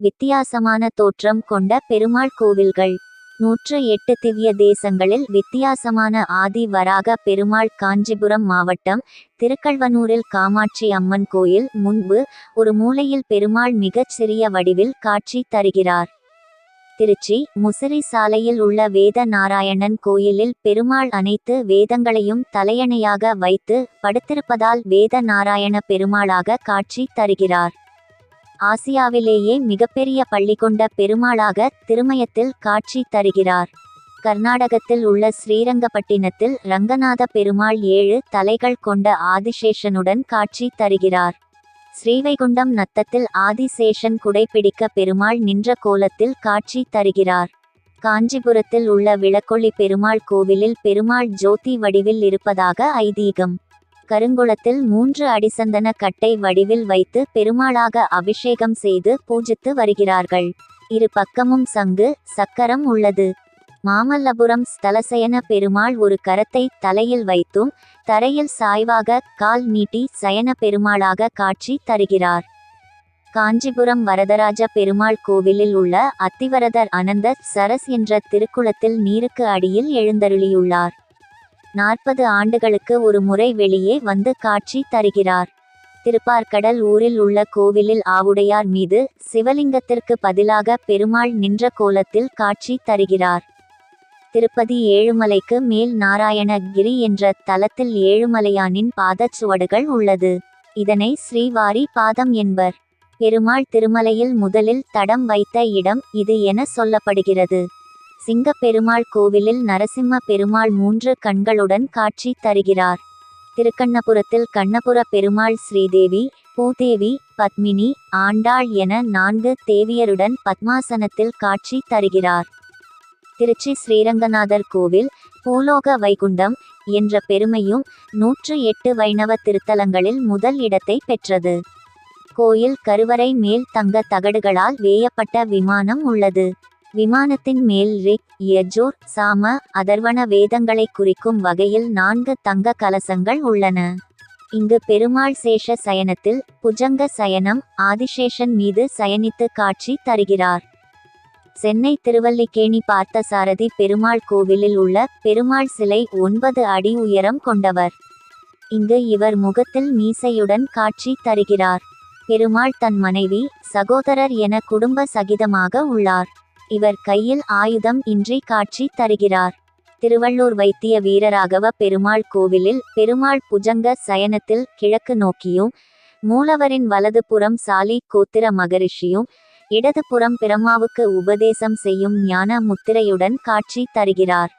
வித்தியாசமான தோற்றம் கொண்ட பெருமாள் கோவில்கள். நூற்று எட்டு திவ்ய தேசங்களில் வித்தியாசமான ஆதி வராக பெருமாள் காஞ்சிபுரம் மாவட்டம் திருக்கல்வனூரில் காமாட்சி அம்மன் கோயில் முன்பு ஒரு மூலையில் பெருமாள் மிகச் சிறிய வடிவில் காட்சி தருகிறார். திருச்சி முசிறி சாலையில் உள்ள வேத நாராயணன் கோயிலில் பெருமாள் அனைத்து வேதங்களையும் தலையணையாக வைத்து படுத்திருப்பதால் வேத நாராயண பெருமாளாக காட்சி தருகிறார். ஆசியாவிலேயே மிகப்பெரிய பள்ளி கொண்ட பெருமாளாக திருமயத்தில் காட்சி தருகிறார். கர்நாடகத்தில் உள்ள ஸ்ரீரங்கப்பட்டினத்தில் ரங்கநாத பெருமாள் ஏழு தலைகள் கொண்ட ஆதிசேஷனுடன் காட்சி தருகிறார். ஸ்ரீவைகுண்டம் நத்தத்தில் ஆதிசேஷன் குடைப்பிடிக்க பெருமாள் நின்ற கோலத்தில் காட்சி தருகிறார். காஞ்சிபுரத்தில் உள்ள விளக்கொள்ளி பெருமாள் கோவிலில் பெருமாள் ஜோதி வடிவில் இருப்பதாக ஐதீகம். கருங்குளத்தில் மூன்று அடிசந்தன கட்டை வடிவில் வைத்து பெருமாளாக அபிஷேகம் செய்து பூஜித்து வருகிறார்கள். இரு பக்கமும் சங்கு சக்கரம் உள்ளது. மாமல்லபுரம் ஸ்தலசயன பெருமாள் ஒரு கரத்தை தலையில் வைத்தும் தரையில் சாய்வாக கால் நீட்டி சயன பெருமாளாக காட்சி தருகிறார். காஞ்சிபுரம் வரதராஜ பெருமாள் கோவிலில் உள்ள அத்திவரதர் அனந்த சரஸ் என்ற திருக்குளத்தில் நீருக்கு அடியில் எழுந்தருளியுள்ளார். நாற்பது ஆண்டுகளுக்கு ஒரு முறை வெளியே வந்து காட்சி தருகிறார். திருப்பார்கடல் ஊரில் உள்ள கோவிலில் ஆவுடையார் மீது சிவலிங்கத்திற்கு பதிலாக பெருமாள் நின்ற கோலத்தில் காட்சி தருகிறார். திருப்பதி ஏழுமலைக்கு மேல் நாராயணகிரி என்ற தலத்தில் ஏழுமலையானின் பாதச்சுவடுகள் உள்ளது. இதனை ஸ்ரீவாரி பாதம் என்பர். பெருமாள் திருமலையில் முதலில் தடம் வைத்த இடம் இது என சொல்லப்படுகிறது. சிங்கப்பெருமாள் கோவிலில் நரசிம்ம பெருமாள் மூன்று கண்களுடன் காட்சி தருகிறார். திருக்கண்ணபுரத்தில் கண்ணபுர பெருமாள் ஸ்ரீதேவி பூதேவி பத்மினி ஆண்டாள் என நான்கு தேவியருடன் பத்மாசனத்தில் காட்சி தருகிறார். திருச்சி ஸ்ரீரங்கநாதர் கோவில் பூலோக வைகுண்டம் என்ற பெருமையும் நூற்று எட்டு வைணவ திருத்தலங்களில் முதல் இடத்தை பெற்றது. கோயில் கருவறை மேல் தங்க தகடுகளால் வேயப்பட்ட விமானம் உள்ளது. விமானத்தின் மேல் ரிக் யஜோர் சாம அதர்வன வேதங்களை குறிக்கும் வகையில் நான்கு தங்க கலசங்கள் உள்ளன. இங்கு பெருமாள் சேஷ சயனத்தில் புஜங்க சயனம் ஆதிசேஷன் மீது சயனித்து காட்சி தருகிறார். சென்னை திருவல்லிக்கேணி பார்த்த சாரதி பெருமாள் கோவிலில் உள்ள பெருமாள் சிலை ஒன்பது அடி உயரம் கொண்டவர். இங்கு இவர் முகத்தில் மீசையுடன் காட்சி தருகிறார். பெருமாள் தன் மனைவி சகோதரர் என குடும்ப சகிதமாக உள்ளார். இவர் கையில் ஆயுதம் இன்றி காட்சி தருகிறார். திருவள்ளூர் வைத்திய வீரராகவ பெருமாள் கோவிலில் பெருமாள் புஜங்க சயனத்தில் கிழக்கு நோக்கியும் மூலவரின் வலது புறம் சாலி கோத்திர மகரிஷியும் இடது புறம் பிரம்மாவுக்கு உபதேசம் செய்யும் ஞான முத்திரையுடன் காட்சி தருகிறார்.